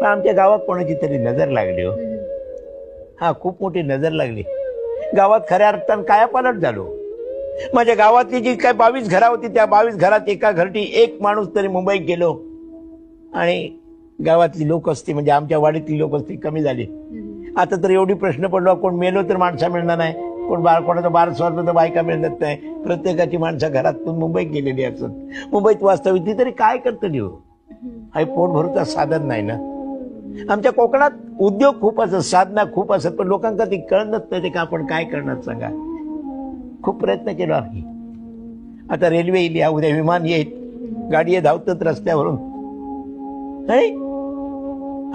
पण आमच्या गावात कोणाची तरी नजर लागली हो. हा खूप मोठी नजर लागली. गावात खऱ्या अर्थानं कायापालट झालो. माझ्या गावातली जी काय बावीस घरा होती त्या बावीस घरात एका घरटी एक माणूस तरी मुंबईत गेलो. आणि गावातली लोक असती म्हणजे आमच्या वाडीतली लोक असती कमी झाली. आता तर एवढी प्रश्न पडलो कोण मेलो तर माणसा मिळणार नाही. कोण बाळ कोणाचं बाळ स्वारलं तर बायका मिळत नाही. प्रत्येकाची माणसं घरातून मुंबईत गेलेली असत. मुंबईत वास्तविक ती तरी काय करतं देऊ हम्म. हे पोट भरूचं साधन नाही ना? आमच्या कोकणात उद्योग खूप असत साधना खूप असत पण लोकांना ती कळणच नाही ते का आपण काय करणार सांगा. खूप प्रयत्न केलो आम्ही. आता रेल्वे येईल या उद्या विमान येईल गाडी धावतात रस्त्यावरून.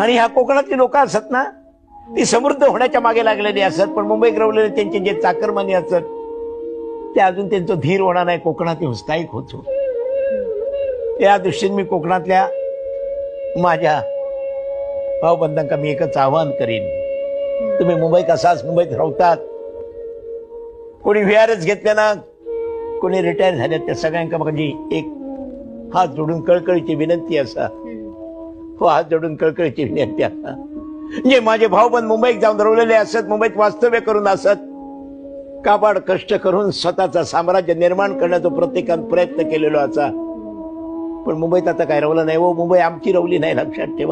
आणि ह्या कोकणातली लोक असत ना ती समृद्ध होण्याच्या मागे लागलेली असत पण मुंबईत रवलेले त्यांचे जे चाकरमानी असत ते अजून त्यांचं धीर होणार नाही कोकणात स्थायिक होतो. त्या दृष्टीने मी कोकणातल्या माझ्या भावबंधांका मी एकच आवाहन करीन. तुम्ही मुंबईत असाच मुंबईत राहतात कोणी विहारच घेतल्या ना कोणी रिटायर झाल्या त्या सगळ्यांका माझी एक हात जोडून कळकळीची विनंती असा. हो हात जोडून कळकळीची विनंती असा. जे माझे भाऊबंद मुंबईत जाऊन रवलेले असत मुंबईत वास्तव्य करून असत काबाड कष्ट करून स्वतःचा साम्राज्य निर्माण करण्याचा प्रत्येकानं प्रयत्न केलेला असा. पण मुंबईत आता काय रवलं नाही हो मुंबई आमची रवली नाही लक्षात ठेवा.